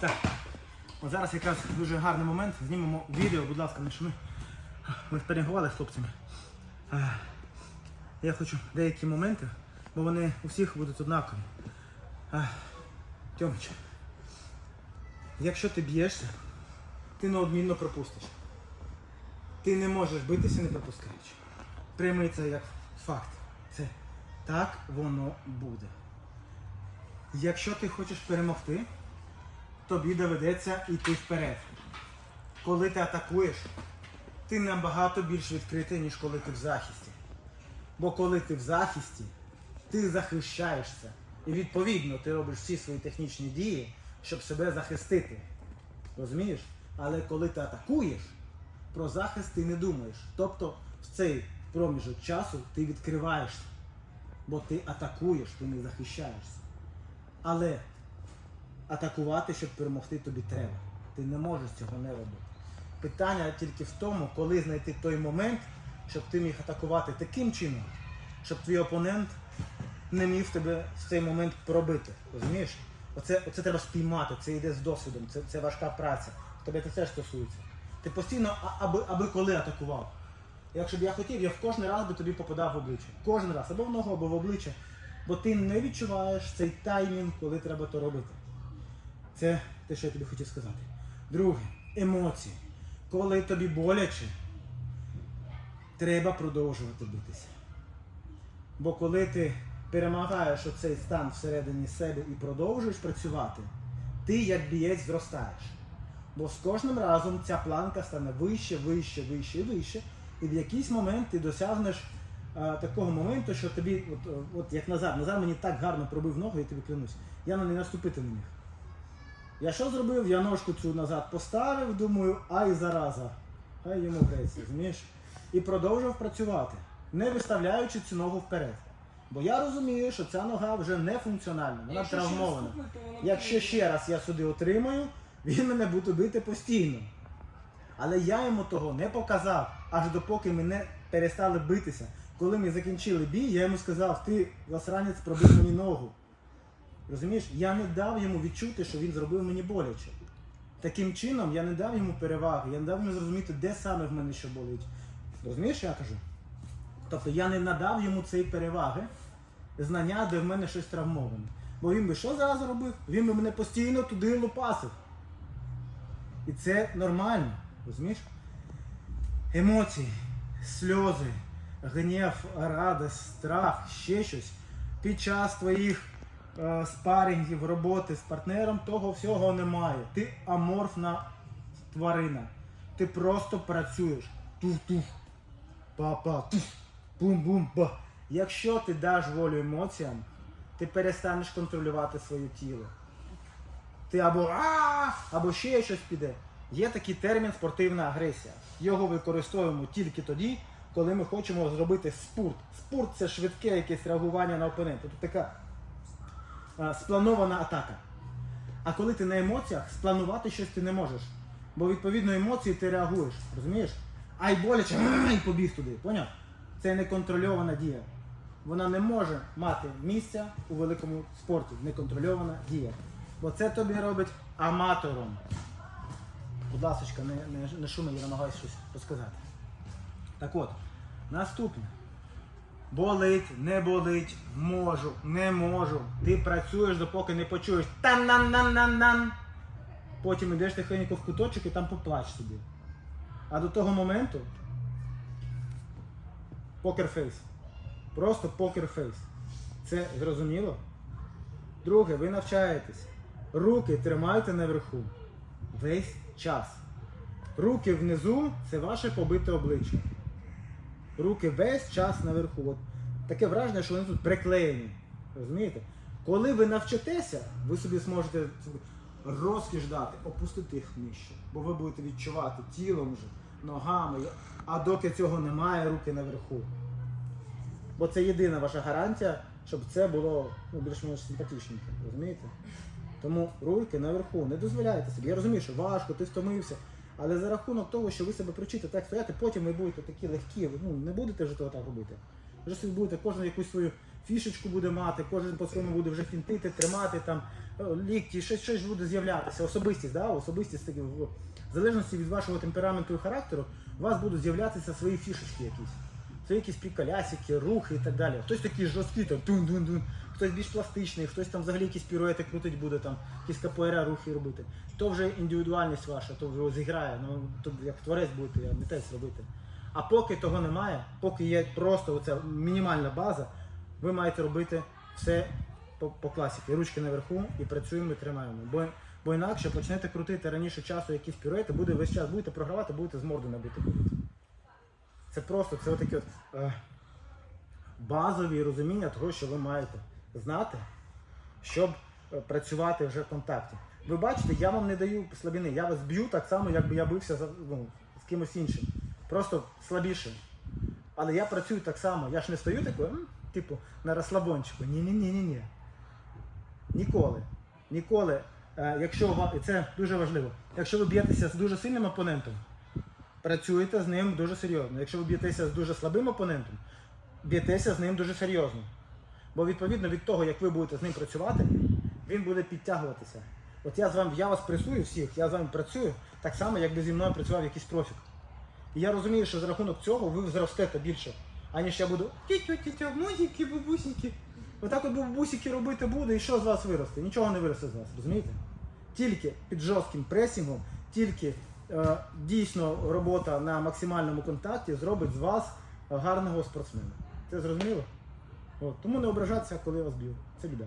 Так. От зараз якраз дуже гарний момент. Знімемо відео, будь ласка, не шуми. Ми спарінгували з хлопцями. Я хочу деякі моменти, бо вони у всіх будуть однакові. Тьомич, якщо ти б'єшся, ти неодмінно пропустиш. Ти не можеш битися не пропускаючи. Прийми це як факт. Це так воно буде. Якщо ти хочеш перемогти, тобі доведеться йти вперед. Коли ти атакуєш, ти набагато більш відкритий, ніж коли ти в захисті. Бо коли ти в захисті, ти захищаєшся. І відповідно ти робиш всі свої технічні дії, щоб себе захистити. Розумієш? Але коли ти атакуєш, про захист ти не думаєш. Тобто в цей проміжок часу ти відкриваєшся. Бо ти атакуєш, ти не захищаєшся. Але атакувати, щоб перемогти, тобі треба. Ти не можеш цього не робити. Питання тільки в тому, коли знайти той момент, щоб ти міг атакувати таким чином, щоб твій опонент не міг тебе в цей момент пробити. Розумієш? Оце, оце треба спіймати, це йде з досвідом, це, це важка праця. Тебе це теж стосується. Ти постійно, аби, аби коли атакував. Якщо б я хотів, я в кожен раз би тобі попадав в обличчя. Кожен раз, або в ногу, або в обличчя. Бо ти не відчуваєш цей таймінг, коли треба то робити. Це те, що я тобі хотів сказати. Друге, емоції. Коли тобі боляче, треба продовжувати битися. Бо коли ти перемагаєш оцей стан всередині себе і продовжуєш працювати, ти як бієць зростаєш. Бо з кожним разом ця планка стане вище, вище, вище вище. І в якийсь момент ти досягнеш такого моменту, що тобі, от, от як Назар, Назар мені так гарно пробив ногу, я тобі клянусь, я на неї наступити не міг. Я що зробив? Я ножку цю назад поставив, думаю, ай зараза. Хай йому греться, розумієш? І продовжував працювати, не виставляючи цю ногу вперед. Бо я розумію, що ця нога вже не функціональна, вона Якщо ще травмована. то воно Якщо ще раз я сюди отримаю, він мене буде бити постійно. Але я йому того не показав, аж допоки ми не перестали битися. Коли ми закінчили бій, я йому сказав, ти засранець пробив мені ногу. Розумієш, я не дав йому відчути, що він зробив мені боляче. Таким чином я не дав йому переваги, я не дав йому зрозуміти, де саме в мене що болить. Розумієш, я кажу? Тобто я не надав йому цієї переваги, знання, де в мене щось травмоване. Бо він би що зараз робив? Він би мене постійно туди лупасив. І це нормально, розумієш? Емоції, сльози, гнів, радість, страх, ще щось. Під час твоїх е, спарингів, роботи з партнером того всього немає. Ти аморфна тварина. Ти просто працюєш. Туф-туф, па-па, туф, бум-бум-ба. Якщо ти даш волю емоціям, ти перестанеш контролювати своє тіло. Ти або а або ще щось піде. Є такий термін спортивна агресія. Його використовуємо тільки тоді, коли ми хочемо зробити спорт. Спорт це швидке якесь реагування на опонента. Тобто така а, спланована атака. А коли ти на емоціях, спланувати щось ти не можеш. Бо відповідно емоції ти реагуєш. Розумієш? Ай боляче, ай побіг туди. Поняв? Це неконтрольована дія. Вона не може мати місця у великому спорті. Неконтрольована дія. Бо це тобі робить аматором. Будь ласка, не, не, не шуми, я намагаюся щось розказати. Так от, наступне. Болить, не болить, можу, не можу. Ти працюєш, допоки не почуєш тан-нан-нан-нан-нан. Потім йдеш тихенько в куточок і там поплач собі. А до того моменту покерфейс. Просто покерфейс. Це зрозуміло? Друге, ви навчаєтесь. Руки тримайте наверху. Весь час. Руки внизу це ваше побите обличчя. Руки весь час наверху. От таке враження, що вони тут приклеєні. Розумієте? Коли ви навчитеся, ви собі зможете розкіш дати, опустити їх нижче. Бо ви будете відчувати тілом вже, ногами. А доки цього немає, руки наверху. Бо це єдина ваша гарантія, щоб це було ну, більш-менш симпатичненько, розумієте? Тому руки наверху, не дозволяйте собі. Я розумію, що важко, ти втомився. Але за рахунок того, що ви себе привчите так стояти, потім ви будете такі легкі, ну, не будете вже того так робити. Вже собі будете, кожен якусь свою фішечку буде мати, кожен по-своєму буде вже фінтити, тримати там, е, лікті, щось, щось буде з'являтися, особистість, да? особистість таки, в залежності від вашого темпераменту і характеру, у вас будуть з'являтися свої фішечки якісь. Це якісь приколясики, рухи і так далі. Хтось такий жорсткий, там тун-дун-дун, хтось більш пластичний, хтось там взагалі якісь піруети крутить буде, там якісь КПР рухи робити. То вже індивідуальність ваша, то вже зіграє. Ну то як творець будете, я митець робити. А поки того немає, поки є просто оця мінімальна база, ви маєте робити все по, по класіки. Ручки наверху і працюємо, і тримаємо. Бо, бо інакше почнете крутити раніше часу якісь піруети, буде весь час будете програвати, будете з морду набити. Це просто це отакі от, е, базові розуміння того, що ви маєте знати, щоб е, працювати вже в контакті. Ви бачите, я вам не даю слабини, я вас б'ю так само, якби я бився за, ну, з кимось іншим. Просто слабіше. Але я працюю так само. Я ж не стою такою, типу, на розслабончику. Ні-ні-ні-ні-ні. Ніколи. Ніколи. Е, якщо і це дуже важливо, якщо ви б'єтеся з дуже сильним опонентом, працюєте з ним дуже серйозно. Якщо ви б'єтеся з дуже слабим опонентом, б'єтеся з ним дуже серйозно. Бо відповідно від того, як ви будете з ним працювати, він буде підтягуватися. От я з вами, я вас пресую всіх, я з вами працюю так само, якби зі мною працював якийсь профік. І я розумію, що за рахунок цього ви зростете більше, аніж я буду тітю-тітю, музики, бабусики. Отак от бабусики робити буде, і що з вас виросте? Нічого не виросте з вас, розумієте? Тільки під жорстким пресінгом, тільки е, дійсно робота на максимальному контакті зробить з вас гарного спортсмена. Це зрозуміло? От. Тому не ображатися, коли вас б'ють. Це біда.